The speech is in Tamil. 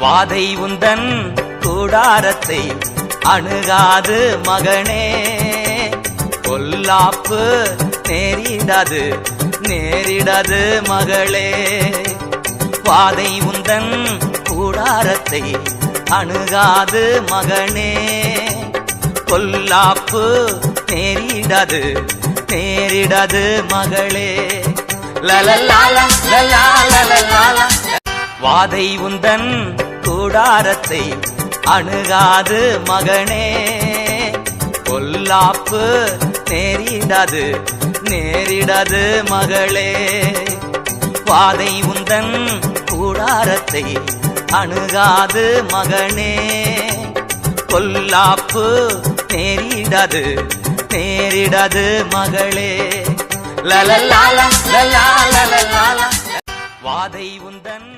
வாதை உந்தன் கூடாரத்தை அணுகாது மகனே. கொல்லாப்பு நேரிடாது நேரிடாது மகளே. வாதை உந்தன் கூடாரத்தை அணுகாது மகனே. கொல்லாப்பு நேரிடாது நேரிடாது மகளே. லலலாலா லலாலா வாதை உந்தன் கூடாரத்தை அணுகாது மகனே. பொல்லாப்பு நேரிடாது நேரிடாது மகளே. பாதை உந்தன் கூடாரத்தை அணுகாது மகனே. பொல்லாப்பு நேரிடாது நேரிடாது மகளே. லலலால லலாலலலால. வாதை உந்தன்